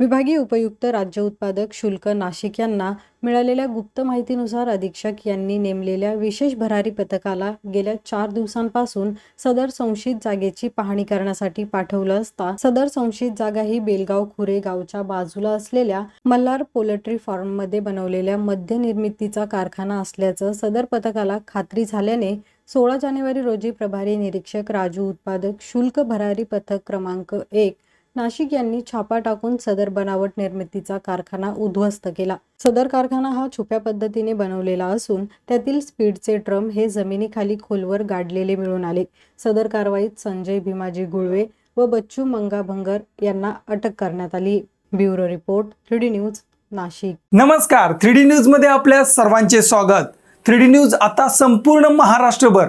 विभागीय उपयुक्त राज्य उत्पादक शुल्क नाशिक यांना मिळालेल्या गुप्त माहितीनुसार अधीक्षक यांनी नेमलेल्या विशेष भरारी पथकाला गेल्या चार दिवसांपासून सदर संशयित जागेची पाहणी करण्यासाठी पाठवलं असता सदर संशयित जागा ही बेलगाव खुरे गावच्या बाजूला असलेल्या मल्हार पोल्ट्री फार्ममध्ये बनवलेल्या मद्य निर्मितीचा कारखाना असल्याचं सदर पथकाला खात्री झाल्याने सोळा जानेवारी रोजी प्रभारी निरीक्षक राजू उत्पादक शुल्क भरारी पथक क्रमांक एक नाशिक यांनी छापा टाकून सदर बनावट निर्मितीचा कारखाना उद्ध्वस्त केला. सदर कारखाना हा छुप्या पद्धतीने बनवलेला असून त्यातील स्पीडचे ड्रम हे जमिनीखाली खोलवर गाडलेले मिळून आले. सदर कारवाईत संजय भीमाजी गुळवे व बच्चू मंगा भंगर यांना अटक करण्यात आली. Bureau report three news Nashik. नमस्कार थ्री डी न्यूजमध्ये आपल्या सर्वांचे स्वागत. थ्री डी न्यूज आता संपूर्ण महाराष्ट्रभर.